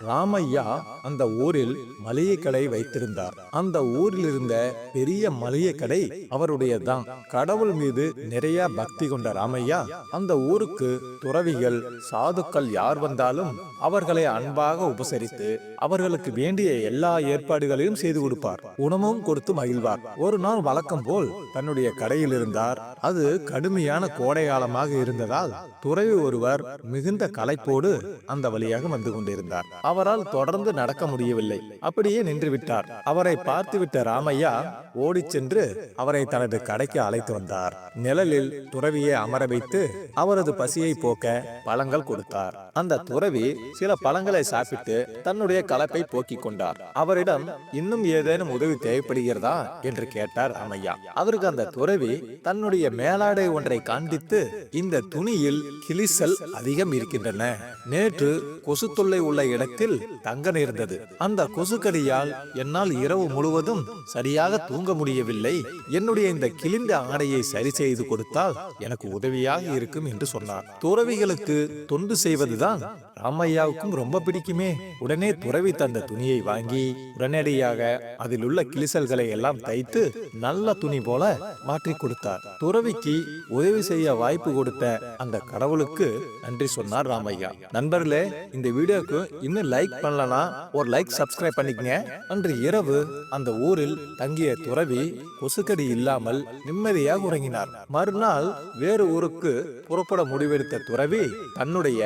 ராமையா அந்த ஊரில் மளிகை கடை வைத்திருந்தார். அந்த ஊரில் இருந்த பெரிய மளிகை கடை அவருடையதான் கடவுள் மீது நிறைய பக்தி கொண்ட ராமையா அந்த ஊருக்கு துறவிகள் சாதுக்கள் யார் வந்தாலும் அவர்களை அன்பாக உபசரித்து அவர்களுக்கு வேண்டிய எல்லா ஏற்பாடுகளையும் செய்து கொடுப்பார். உணவும் கொடுத்து மகிழ்வார். ஒரு நாள் வழக்கம் போல் தன்னுடைய கடையில் இருந்தார். அது கடுமையான கோடை காலமாக இருந்ததால் துறவி ஒருவர் மிகுந்த களைப்போடு அந்த வழியாக வந்து கொண்டிருந்தார். அவரால் தொடர்ந்து நடக்க முடியவில்லை. அப்படியே நின்று விட்டார் அவரை பார்த்துவிட்ட ராமையா ஓடி சென்று அவரை தனது கடைக்கு அழைத்து வந்தார். நிழலில் துறவியை அமர வைத்து அவரது பசியை போக்க பழங்கள் கொடுத்தார். அந்த துறவி சில பழங்களை சாப்பிட்டு தன்னுடைய கலப்பை போக்கிக் கொண்டார். அவரிடம் இன்னும் ஏதேனும் உதவி தேவைப்படுகிறதா? என்று கேட்டார் ராமையா. அவருக்கு அந்த துறவி தன்னுடைய மேலாடை ஒன்றை காண்பித்து இந்த துணியில் கிளிசல் அதிகம் இருக்கின்றன. நேற்று கொசு தொல்லை உள்ள இடத்தில் தங்க நேர்ந்தது. அந்த கொசுக்கடியால் என்னால் இரவு முழுவதும் சரியாக தூங்க முடியவில்லை. என்னுடைய இந்த கிழிந்த ஆடையை சரி செய்து கொடுத்தால் எனக்கு உதவியாக இருக்கும் என்று சொன்னார். துறவிகளுக்கு தொண்டு செய்வதுதான் ராமையாவுக்கும் ரொம்ப பிடிக்குமே. உடனே துறவி தந்த துணியை வாங்கி உடனடியாக அதில் உள்ள கிளிசல்களை எல்லாம் தைத்து நல்ல துணி போல மாற்றி கொடுத்தார். துறவிக்கு உதவி செய்ய வாய்ப்பு கொடுத்த அந்த கடவுளுக்கு நன்றி சொன்னார் ராமையா. நண்பர்களே இந்த வீடியோக்கு இன்னும் லைக் பண்ணலனா ஒரு லைக் சப்ஸ்கிரைப் பண்ணிக்கங்க. அன்று இரவு அந்த ஊரில் தங்கிய துறவி கொசுக்கடி இல்லாமல் நிம்மதியாக உறங்கினார். மறுநாள் வேறு ஊருக்கு புறப்பட முடிவெடுத்த துறவி தன்னுடைய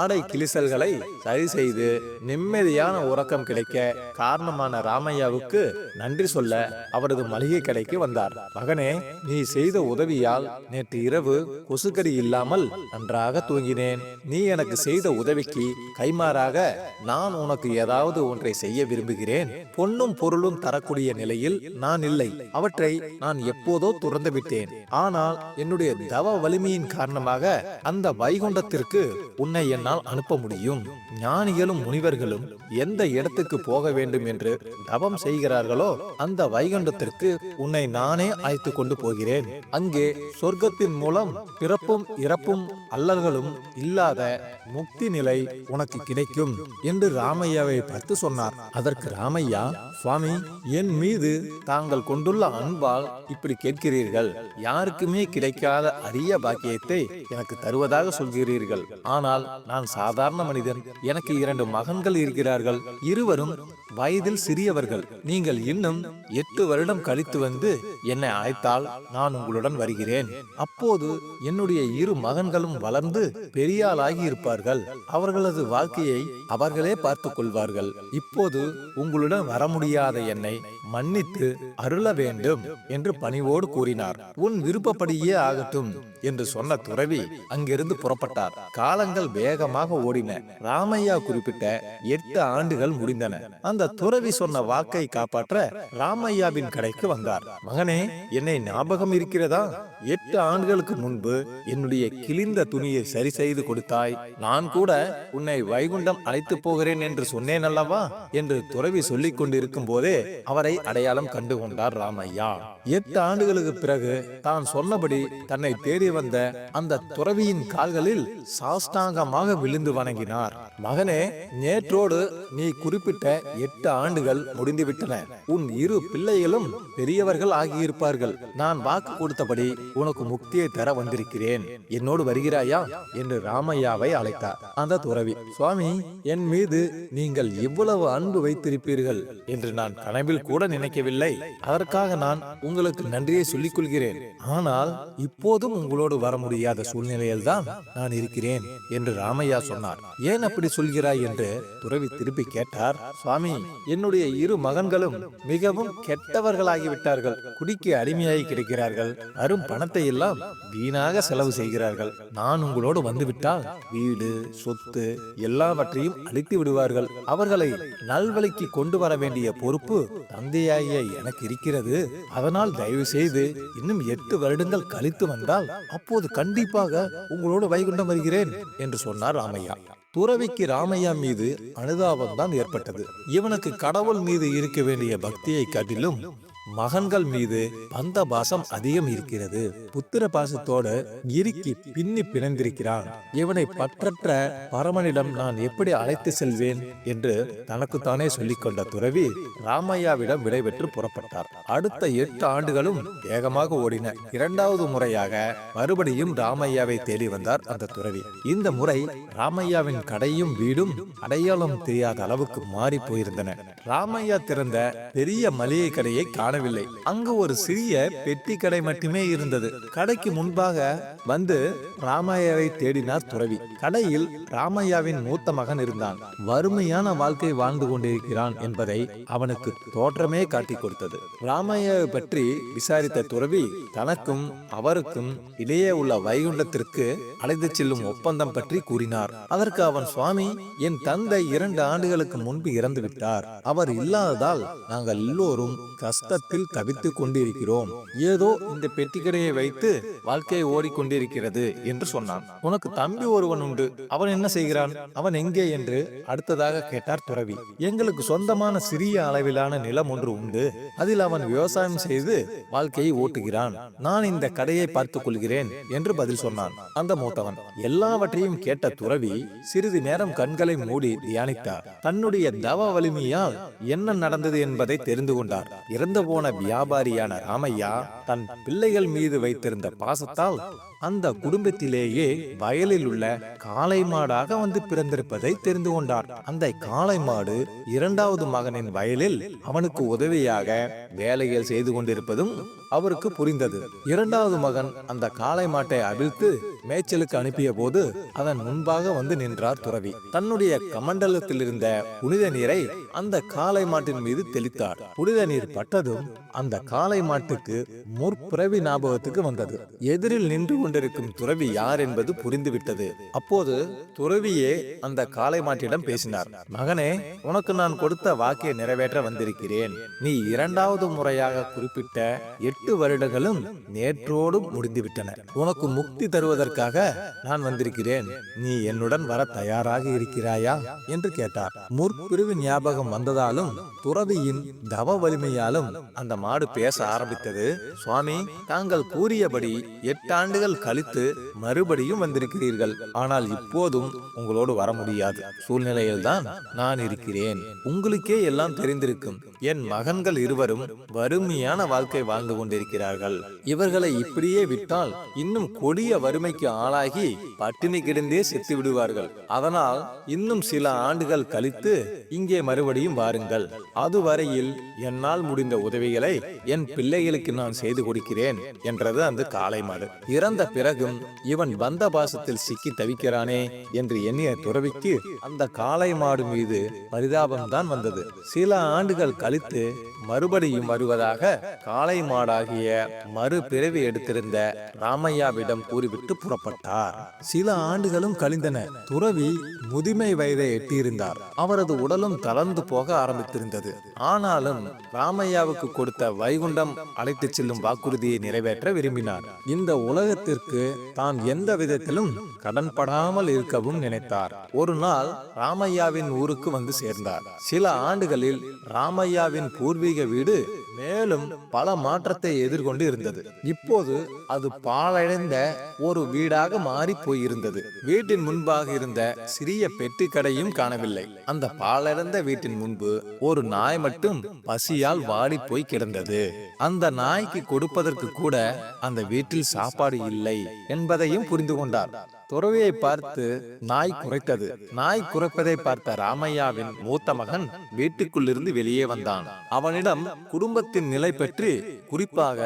ஆடை கிளிசல்களை சரி செய்து நிம்மதியான உறக்கம் கிடைக்க காரணமான ராமையாவுக்கு நன்றி சொல்ல அவரது மளிகை கடைக்கு வந்தார். மகனே நீ செய்த உதவியால் நேற்று இரவு கொசுக்கடி இல்லாமல் நன்றாக தூங்கினேன். நீ எனக்கு செய்த உதவிக்கு கைமாறாக நான் உனக்கு ஏதாவது ஒன்றை செய்ய விரும்புகிறேன். பொன்னும் பொருளும் தரக்கூடிய நிலையில் நான் இல்லை. அவற்றை நான் எப்போதோ துறந்து விட்டேன். ஆனால் என்னுடைய தவ வலிமையின் காரணமாக அந்த வைகுண்டத்திற்கு உன்னை என்னால் அனுப்ப முடியும். ஞானிகளும் முனிவர்களும் எந்த இடத்துக்கு போக வேண்டும் என்று தவம் செய்கிறார்களோ அந்த வைகுண்டத்திற்கு உன்னை நானே அழைத்து கொண்டு போகிறேன். அங்கே சொர்க்கத்தின் மூலம் பிறப்பும் இறப்பும் அல்லல்களும் இல்லாத முக்தி நிலை உனக்கு கிடைக்கும் என்று ராமையாவை பார்த்து சொன்னார். அதற்கு ராமையா சுவாமி என் மீது தாங்கள் கொண்டுள்ள அன்பால் இப்படி கேட்கிறீர்கள். யாருக்குமே கிடைக்காத அரிய பாக்கியத்தை எனக்கு தருவதாக சொல்கிறீர்கள். ஆனால் நான் சாதாரண சாதாரண மனிதன் எனக்கு இரண்டு மகன்கள் இருக்கிறார்கள். இருவரும் வயதில் சிறியவர்கள். நீங்கள் இன்னும் எட்டு வருடம் கழித்து வந்து என்னை அழைத்தால் நான் உங்களுடன் வருகிறேன். அப்போது என்னுடைய இரு மகன்களும் வளர்ந்து பெரியாளாகி இருப்பார்கள். அவர்களது வாழ்க்கையை அவர்களே பார்த்துக் கொள்வார்கள். இப்போது உங்களுடன் வர முடியாத என்னை மன்னித்து அருள வேண்டும் என்று பணிவோடு கூறினார். உன் விருப்பப்படியே ஆகட்டும் என்று சொன்ன துறவி அங்கிருந்து புறப்பட்டார். காலங்கள் வேகமாக ஓடி கூறின ராமையா குறிப்பிட்ட எட்டு ஆண்டுகள் முடிந்தன. அந்த துறவி சொன்ன வாக்கை காப்பாற்ற ராமையாவின் கடைக்கு வந்தார். மகனே என்னை ஞாபகம் இருக்கிறதா? எட்டு ஆண்டுகளுக்கு முன்பு என்னுடைய கிழிந்த துணியை சரி செய்து கொடுத்தாய். நான் கூட உன்னை வைகுண்டம் அழைத்து போகிறேன் என்று சொன்னேன் அல்லவா? என்று துறவி சொல்லிக் கொண்டிருக்கும் போதே அவரை அடையாளம் கண்டு கொண்டார் ராமையா. எட்டு ஆண்டுகளுக்கு பிறகு தான் சொன்னபடி தன்னை தேடி வந்த அந்த துறவியின் கால்களில் சாஷ்டாங்கமாக விழுந்து வணங்க வணங்கினார். மகனே நேற்றோடு நீ குறிப்பிட்ட எட்டு ஆண்டுகள் முடிந்துவிட்டன. உன் இரு பிள்ளைகளும் பெரியவர்கள் ஆகியிருப்பார்கள். நான் வாக்கு கொடுத்தபடி உனக்கு முக்தியை தர வந்திருக்கிறேன். என்னோடு வருகிறாயா? என்று ராமையாவை அழைத்தார். அந்த துறவி சுவாமி என் மீது நீங்கள் இவ்வளவு அன்பு வைத்திருப்பீர்கள் என்று நான் கனவில் கூட நினைக்கவில்லை. அதற்காக நான் உங்களுக்கு நன்றியை சொல்லிக் கொள்கிறேன் ஆனால் இப்போதும் உங்களோடு வர முடியாத சூழ்நிலையில்தான் நான் இருக்கிறேன் என்று ராமையா சொன்னார். ஏன் அப்படி சொல்கிறாய் என்று துறவி திருப்பி கேட்டார் சுவாமி என்னுடைய இரு மகன்களும் மிகவும் கெட்டவர்களாகிவிட்டார்கள். குடிக்கு அடிமையாகி கிடைக்கிறார்கள். அரும் பணத்தை எல்லாம் வீணாக செலவு செய்கிறார்கள். நான் உங்களோடு வந்துவிட்டால் வீடு சொத்து எல்லாவற்றையும் அழித்து விடுவார்கள். அவர்களை நல்வழிக்கு கொண்டு வர வேண்டிய பொறுப்பு தந்தையாகிய எனக்கு இருக்கிறது. அதனால் தயவு செய்து இன்னும் எட்டு வருடங்கள் கழித்து வந்தால் அப்போது கண்டிப்பாக உங்களோடு வைகுண்டம் வருகிறேன் என்று சொன்னார் ராமையா. துறவிக்கு ராமையா மீது அனுதாபம் தான் ஏற்பட்டது. இவனுக்கு கடவுள் மீது இருக்க வேண்டிய பக்தியை காட்டிலும் மகன்கள் மீது பந்த பாசம் அதிகம் இருக்கிறது. புத்திர பாசத்தோடு இறுக்கி பின்னி பிணைந்திருக்கிறான் இவனை பற்றற்ற பரமனிடம் நான் எப்படி அழைத்து செல்வேன்? என்று தனக்குத்தானே சொல்லிக்கொண்ட துறவி ராமையாவிடம் விடைபெற்று புறப்பட்டார். அடுத்த எட்டு ஆண்டுகளும் வேகமாக ஓடின. இரண்டாவது முறையாக மறுபடியும் ராமையாவை தேடி வந்தார் அந்த துறவி. இந்த முறை ராமையாவின் கடையும் வீடும் அடையாளம் தெரியாத அளவுக்கு மாறி போயிருந்தன. ராமையா திறந்த பெரிய மளிகை கடையை காணவில்லை. அங்கு ஒரு சிறிய பெட்டி கடை மட்டுமே இருந்தது. கடைக்கு முன்பாக வந்து ராமையாவை தேடினார் துறவி. கடையில் ராமையாவின் மூத்த மகன் இருந்தான். வறுமையான வாழ்க்கை வாழ்ந்து கொண்டிருக்கிறான் என்பதை அவனுக்கு தோற்றமே காட்டி கொடுத்தது. ராமையாவை பற்றி விசாரித்த துறவி தனக்கும் அவருக்கும் இடையே உள்ள வைகுண்டத்திற்கு அழைத்து செல்லும் ஒப்பந்தம் பற்றி கூறினார். அதற்கு அவன் சுவாமி என் தந்தை இரண்டு ஆண்டுகளுக்கு முன்பு இறந்து விட்டார் அவர் இல்லாததால் நாங்கள் எல்லோரும் கஷ்டத்தில் தவித்துக் கொண்டிருக்கிறோம். ஏதோ இந்த பெட்டிக்கடையை வைத்து வாழ்க்கையை ஓடிக்கொண்டிருக்கிறது என்று சொன்னான். உனக்கு தம்பி ஒருவன் உண்டு. அவன் என்ன செய்கிறான்? அவன் எங்கே என்று அடுத்ததாக கேட்டார் துறவி. எங்களுக்கு சொந்தமான சிறிய அளவிலான நிலம் ஒன்று உண்டு. அதில் அவன் விவசாயம் செய்து வாழ்க்கையை ஓட்டுகிறான். நான் இந்த கடையை பார்த்துக் கொள்கிறேன் என்று பதில் சொன்னான். அந்த மூத்தவன் எல்லாவற்றையும் கேட்ட துறவி சிறிது நேரம் கண்களை மூடி தியானித்தார். தன்னுடைய தவ வலிமையால் என்ன நடந்தது என்பதை தெரிந்து கொண்டார். இறந்த போன வியாபாரியான ராமையா தன் பிள்ளைகள் மீது வைத்திருந்த பாசத்தால் அந்த குடும்பத்திலேயே வயலில் உள்ள காளை மாடாக வந்து பிறந்திருப்பதை தெரிந்து கொண்டார் அந்த காளை மாடு இரண்டாவது மகனின் வயலில் அவனுக்கு உதவியாக வேலைகள் செய்து கொண்டிருப்பதும் அவருக்கு புரிந்தது. இரண்டாவது மகன் அந்த காளை மாட்டை அவிழ்த்து மேய்ச்சலுக்கு அனுப்பிய போது அதன் முன்பாக வந்து நின்றார் துறவி. தன்னுடைய கமண்டலத்தில் இருந்த புனித நீரை அந்த காளை மாட்டின் மீது தெளித்தார். புனித நீர் பட்டதும் அந்த காளை மாட்டுக்கு முற்பிறவி ஞாபகத்துக்கு வந்தது. எதிரில் நின்று கொண்டிருக்கும் துறவி யார் என்பது புரிந்துவிட்டது. அப்போது துறவியே அந்த காளை மாட்டிடம் பேசினார். மகனே உனக்கு நான் கொடுத்த வாக்கியை நிறைவேற்ற வந்திருக்கிறேன். நீ இரண்டாவது முறையாக குறிப்பிட்ட எட்டு வருடங்களும் நேற்றோடு முடிந்துவிட்டன. உனக்கு முக்தி தருவதற்கு தருவதற்காக நான் வந்திருக்கிறேன். நீ என்னுடன் வர தயாராக இருக்கிறாயா? என்று கேட்டார். முற்பிரிவு ஞாபகம் வந்ததாலும் துறவியின் தவ வலிமையாலும் அந்த மாடு பேச ஆரம்பித்தது. சுவாமி தாங்கள் கூறியபடி எட்டு ஆண்டுகள் கழித்து மறுபடியும் வந்திருக்கிறீர்கள். ஆனால் இப்போதும் உங்களோடு வர முடியாது. சூழ்நிலையில்தான் நான் இருக்கிறேன். உங்களுக்கே எல்லாம் தெரிந்திருக்கும். என் மகன்கள் இருவரும் வறுமையான வாழ்க்கை வாழ்ந்து கொண்டிருக்கிறார்கள். இவர்களை இப்படியே விட்டால் இன்னும் கொடிய வறுமைக்கு நோய்க்கு ஆளாகி பட்டினி கிடந்தே செத்து விடுவார்கள். அதனால் இன்னும் சில ஆண்டுகள் கழித்து இங்கே மறுபடியும் வாருங்கள். அதுவரையில் என்னால் முடிந்த உதவிகளை என் பிள்ளைகளுக்கு நான் செய்து கொடுக்கிறேன் என்றது அந்த காளை மாடு இறந்த பிறகும் இவன் பந்த பாசத்தில் சிக்கி தவிக்கிறானே என்று எண்ணிய துறவிக்கு அந்த காளை மாடு மீது பரிதாபம்தான் வந்தது. சில ஆண்டுகள் கழித்து மறுபடியும் வருவதாக காளை மாடாகிய மறு பிறவி எடுத்திருந்த ராமையாவிடம் கூறிவிட்டு புறப்பட்டார் சில ஆண்டுகளும் கழிந்தன. துறவி முதுமை வயதை எட்டியிருந்தார். அவரது உடலும் தளர்ந்து போக ஆரம்பித்திருந்தது. ஆனாலும் ராமையாவுக்கு கொடுத்த வைகுண்டம் அழைத்துச் செல்லும் வாக்குறுதியை நிறைவேற்ற விரும்பினார். இந்த உலகத்திற்கு தான் எந்த விதத்திலும் கடன்படாமல் இருக்கவும் நினைத்தார். ஒரு நாள் ராமையாவின் ஊருக்கு வந்து சேர்ந்தார். சில ஆண்டுகளில் ராமையாவின் பூர்வீக வீடு மேலும் பல மாற்றத்தை எதிர்கொண்டு இருந்தது இப்போது அது பாழடைந்த ஒரு வீடாக மாறி போயிருந்தது. வீட்டின் முன்பாக இருந்த சிறிய பெட்டி கடையும் காணவில்லை. அந்த பாழடைந்த வீட்டின் முன்பு ஒரு நாய் மட்டும் பசியால் வாடி போய் கிடந்தது. அந்த நாய்க்கு கொடுப்பதற்கு கூட அந்த வீட்டில் சாப்பாடு இல்லை என்பதையும் புரிந்து கொண்டார். துறவியை பார்த்து நாய் குறைத்தது நாய் குறைப்பதை பார்த்த ராமையாவின் மூத்த மகன் வீட்டுக்குள்ளிருந்து வெளியே வந்தான். அவனிடம் குடும்பத்தின் நிலை பற்றி குறிப்பாக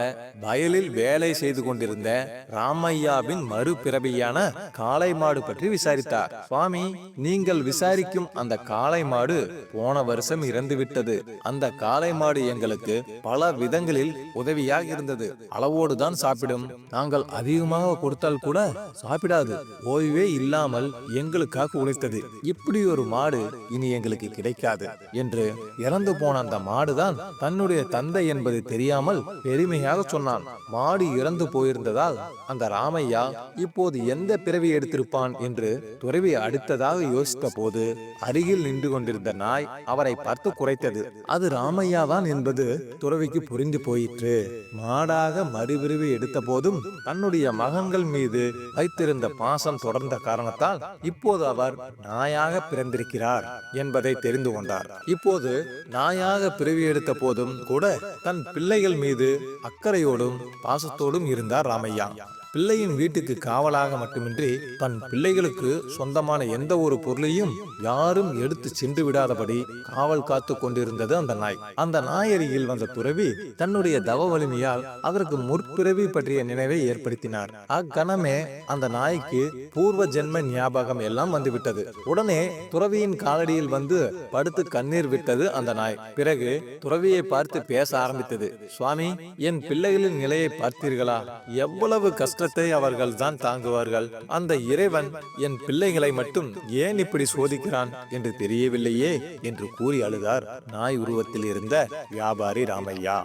வயலில் வேலை செய்து கொண்டிருந்த ராமையாவின் மறுபிறவியான காளை மாடு பற்றி விசாரித்தார். சுவாமி நீங்கள் விசாரிக்கும் அந்த காளை மாடு போன வருஷம் இறந்து விட்டது அந்த காளை மாடு எங்களுக்கு பல விதங்களில் உதவியாக இருந்தது. அளவோடுதான் சாப்பிடும். நாங்கள் அதிகமாக கொடுத்தால் கூட சாப்பிடாது. ஓய்வே இல்லாமல் எங்களுக்காக உழைத்தது. இப்படி ஒரு மாடு இனி எங்களுக்கு கிடைக்காது என்று இறந்து போன அந்த மாடுதான் தன்னுடைய தந்தை என்பது தெரியாமல் பெருமையாக சொன்னான். மாடு இறந்து போயிருந்ததால் அந்த ராமையா இப்போது எந்த பிறவி எடுத்திருப்பான் என்று துறவி அடுத்ததாக யோசித்த போது அருகில் நின்று கொண்டிருந்த நாய் அவரை பார்த்து குறைத்தது. அது ராமையாதான் என்பது துறவிக்கு புரிந்து போயிற்று. மாடாக மறுபிரிவு எடுத்த போதும் தன்னுடைய மகன்கள் மீது வைத்திருந்த பாசம் தொடர்ந்த காரணத்தால் இப்போது அவர் நாயாக பிறந்திருக்கிறார் என்பதை தெரிந்து கொண்டார். இப்போது நாயாக பிறவி எடுத்த போதும் கூட தன் பிள்ளைகள் மீது அக்கறையோடும் பாசத்தோடும் இருந்தார் ராமையா. பிள்ளையின் வீட்டுக்கு காவலாக மட்டுமின்றி தன் பிள்ளைகளுக்கு சொந்தமான எந்த ஒரு பொருளையும் யாரும் எடுத்து சென்று விடாதபடி காவல் காத்து கொண்டிருந்தது அந்த நாய். அந்த நாய் அருகில் வந்த துறவி தன்னுடைய தவ வலிமையால் அதற்கு முற்பிறவி பற்றிய நினைவை ஏற்படுத்தினார். அக்கணமே அந்த நாய்க்கு பூர்வ ஜென்ம ஞாபகம் எல்லாம் வந்துவிட்டது. உடனே துறவியின் காலடியில் வந்து படுத்து கண்ணீர் விட்டது அந்த நாய். பிறகு துறவியை பார்த்து பேச ஆரம்பித்தது. சுவாமி என் பிள்ளைகளின் நிலையை பார்த்தீர்களா? எவ்வளவு கஷ்டத்தை அவர்கள் தான் தாங்குவார்கள். அந்த இறைவன் என் பிள்ளைகளை மட்டும் ஏன் இப்படி சோதிக்கிறான்? என்று தெரியவில்லையே என்று கூறி அழுதார் நாய் உருவத்தில் இருந்த வியாபாரி ராமையா.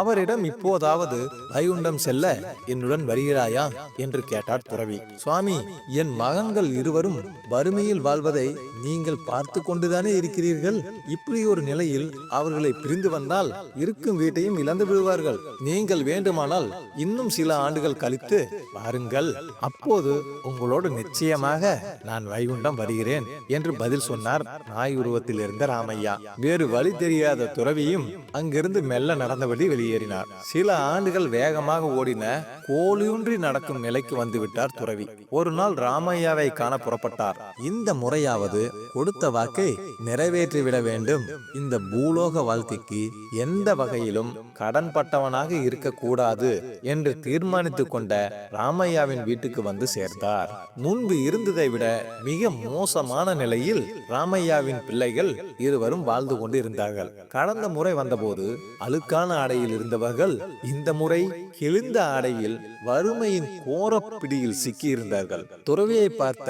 அவரிடம் இப்போதாவது வைகுண்டம் செல்ல என்னுடன் வருகிறாயா? என்று கேட்டார் துறவி. சுவாமி என் மகன்கள் இருவரும் வறுமையில் வாழ்வதை நீங்கள் பார்த்து கொண்டுதானே இருக்கிறீர்கள்? இப்படி ஒரு நிலையில் அவர்களை பிரிந்து வந்தால் இருக்கும் வீட்டையும் இழந்து விடுவார்கள். நீங்கள் வேண்டுமானால் இன்னும் சில ஆண்டுகள் கழித்து வாருங்கள். அப்போது உங்களோடு நிச்சயமாக நான் வைகுண்டம் வருகிறேன் என்று பதில் சொன்னார் நாய் உருவத்தில் இருந்த ராமையா. வேறு வழி தெரியாத துறவியும் அங்கிருந்து மெல்ல நடந்தபடி வெளியேறினார். சில ஆண்டுகள் வேகமாக ஓடின கோழியுன்றி நடக்கும் நிலைக்கு வந்துவிட்டார் துறவி. ஒரு நாள் ராமையாவை காண புறப்பட்டார். இந்த முறையாவது கொடுத்த வாக்கை நிறைவேற்றிவிட வேண்டும். இந்த பூலோக வாழ்க்கைக்கு எந்த வகையிலும் கடன்பட்டவனாக இருக்கக்கூடாது என்று தீர்மானித்துக் கொண்ட ராமையாவின் வீட்டுக்கு வந்து சேர்ந்தார். முன்பு இருந்ததை விட மிக மோசமான நிலையில் ராமையாவின் பிள்ளைகள் இருவரும் வாழ்ந்து கொண்டு இருந்தார்கள் கடந்த முறை வந்தபோது அழுக்கான ஆடையில் இருந்தவர்கள் இந்த முறை கிழிந்த ஆடையில் வறுமையின் கோரப்பிடியில் சிக்கி இருந்தார்கள் துறவியை பார்த்த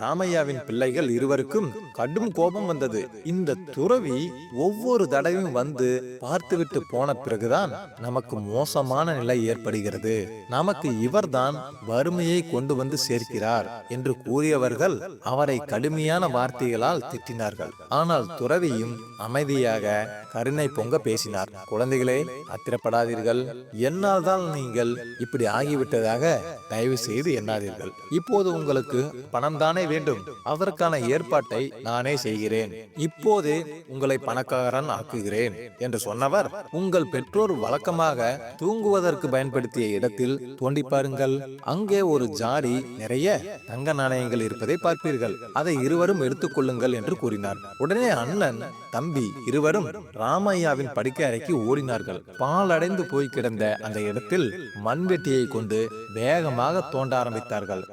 ராமையாவின் பிள்ளைகள் இருவருக்கும் கடும் கோபம் வந்தது. இந்த துறவி ஒவ்வொரு தடவையும் வந்து பார்த்துவிட்டு போன பிறகுதான் நமக்கு மோசமான நிலை ஏற்படுகிறது. நமக்கு இவர்தான் வறுமையை கொண்டு வந்து சேர்க்கிறார் என்று கூறியவர்கள் அவரை கடுமையான வார்த்தைகளால் திட்டினார்கள். ஆனால் துறவியும் அமைதியாக கருணை பொங்க பேசினார். குழந்தைகளே அத்திரப்படாதீர்கள் என்னால் தான் நீங்கள் இப்படி ஆகிவிட்டதாக தயவு செய்து எண்ணாதீர்கள். இப்போது உங்களுக்கு பணம் தானே வேண்டும். அதற்கான ஏற்பாட்டை நானே செய்கிறேன். இப்போது உங்களை பணக்காரன் ஆக்குகிறேன் என்று சொன்னவர் உங்கள் பெற்றோர் வழக்கமாக தூங்குவதற்கு பயன்படுத்திய இடத்தில் தோண்டி பாருங்கள். அங்கே ஒரு ஜாடி நிறைய தங்க நாணயங்கள் இருப்பதை பார்ப்பீர்கள். அதை இருவரும் எடுத்துக் கொள்ளுங்கள் என்று கூறினார். உடனே அண்ணன் தம்பி இருவரும் ராமையாவின் படுக்கை அறைக்கு ஓடினார்கள். பாலடைந்து போய் கிடந்த அந்த இடத்தில் மண்வெட்டியை கொண்டு வேகமாக தோண்ட ஆரம்பித்தார்கள்.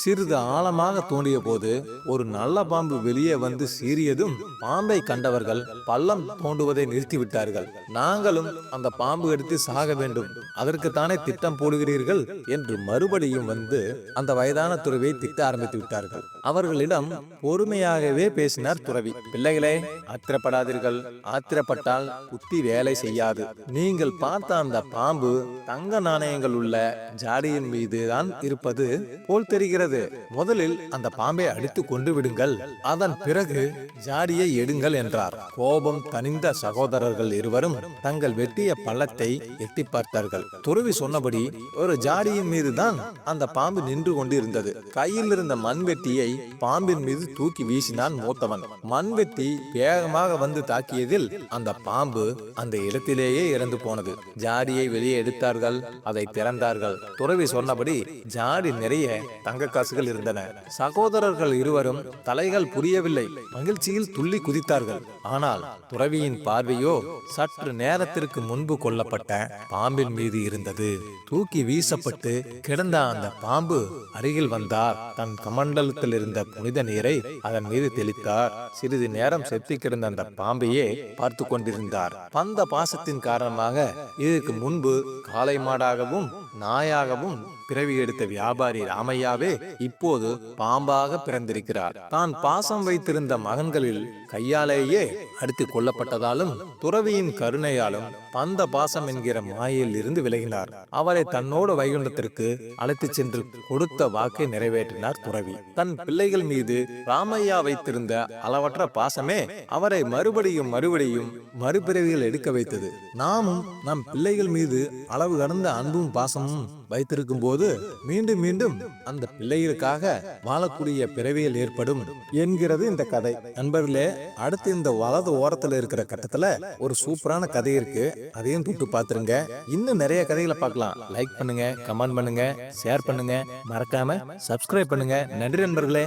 சிறிது ஆழமாக தோண்டிய போது ஒரு நல்ல பாம்பு வெளியே வந்து சீறியதும் பாம்பை கண்டவர்கள் பள்ளம் தோண்டுவதை நிறுத்திவிட்டார்கள். நாங்களும் அந்த பாம்பு எடுத்து சாக வேண்டும். அதற்குத்தானே திட்டம் போடுகிறீர்கள் என்று மறுபடியும் வந்து அந்த வயதான துறவியை திட்ட ஆரம்பித்து விட்டார்கள். அவர்களிடம் பொறுமையாகவே பேசினார் துறவி. பிள்ளைகளே ஆத்திரப்படாதீர்கள். ஆத்திரப்பட்டால் புத்தி வேலை செய்யாது. நீங்கள் பார்த்த அந்த பாம்பு தங்க நாணயங்கள் உள்ள ஜாடியின் மீது தான் இருப்பது போல் தெரிகிறது. முதலில் அந்த பாம்பை அடித்து கொண்டு விடுங்கள். அதன் பிறகு ஜாடியை எடுங்கள் என்றார். கோபம் தனிந்த சகோதரர்கள் இருவரும் தங்கள் வெட்டிய பள்ளத்தை எட்டி பார்த்தார்கள். துறவி சொன்னபடி ஒரு ஜாடியின் மீதுதான் அந்த பாம்பு நின்று கொண்டிருந்தது. கையில் இருந்த மண்வெட்டியை பாம்பின் மீது தூக்கி வீசினான் மூத்தவன். மண்வெட்டி வேகமாக வந்து தாக்கியதில் அந்த பாம்பு அந்த இடத்திலேயே இறந்து போனது. ஜாடியை வெளியே எடுத்தார்கள். அதை திறந்தார்கள். துறவி சொன்னபடி ஜாடி நிறைய தங்க பட்டாசுகள் இருந்தன. சகோதரர்கள் இருவரும் தலைகள் புரியவில்லை. மகிழ்ச்சியில் துள்ளி குதித்தார்கள். ஆனால் துறவியின் பார்வையோ சற்று நேரத்திற்கு முன்பு கொல்லப்பட்ட பாம்பின் மீது இருந்தது. தூக்கி வீசப்பட்டு கிடந்த அந்த பாம்பு அருகில் வந்தார். தன் கமண்டலத்தில் இருந்த புனித நீரை அதன் மீது தெளித்தார். சிறிது நேரம் செத்து கிடந்த அந்த பாம்பையே பார்த்து கொண்டிருந்தார். பந்த பாசத்தின் காரணமாக இதற்கு முன்பு காளை மாடாகவும் நாயாகவும் பிறவி எடுத்த வியாபாரி ராமையாவே இப்போது பாம்பாக பிறந்திருக்கிறார். தான் பாசம் வைத்திருந்த மகன்களில் கையாலேயே அடித்து கொல்லப்பட்டதாலும் துறவியின் கருணையாலும் பந்த பாசம் என்கிற மாயையில் இருந்து விலகினார். அவரை தன்னோடு வைகுண்டத்திற்கு அழைத்துச் சென்று கொடுத்த வாக்கை நிறைவேற்றினார் துறவி. தன் பிள்ளைகள் மீது ராமையா வைத்திருந்த அளவற்ற பாசமே அவரை மறுபடியும் மறுபடியும் மறுபிறவிகள் எடுக்க வைத்தது. நாமும் நம் பிள்ளைகள் மீது அளவு கடந்த அன்பும் பாசமும் வைத்திருக்கும் போது மீண்டும் மீண்டும் அந்த பிள்ளைகளுக்காக வாழக்கூடிய பிறவியல் ஏற்படும் என்கிறது இந்த கதை. நண்பர்களே அடுத்து இந்த வலது ஓரத்துல இருக்கிற கட்டத்துல ஒரு சூப்பரான கதை இருக்கு. அதையும் தொட்டு பார்த்துருங்க. இன்னும் நிறைய கதைகளை பார்க்கலாம். லைக் பண்ணுங்க கமெண்ட் பண்ணுங்க ஷேர் பண்ணுங்க. மறக்காம சப்ஸ்கிரைப் பண்ணுங்க. நன்றி நண்பர்களே.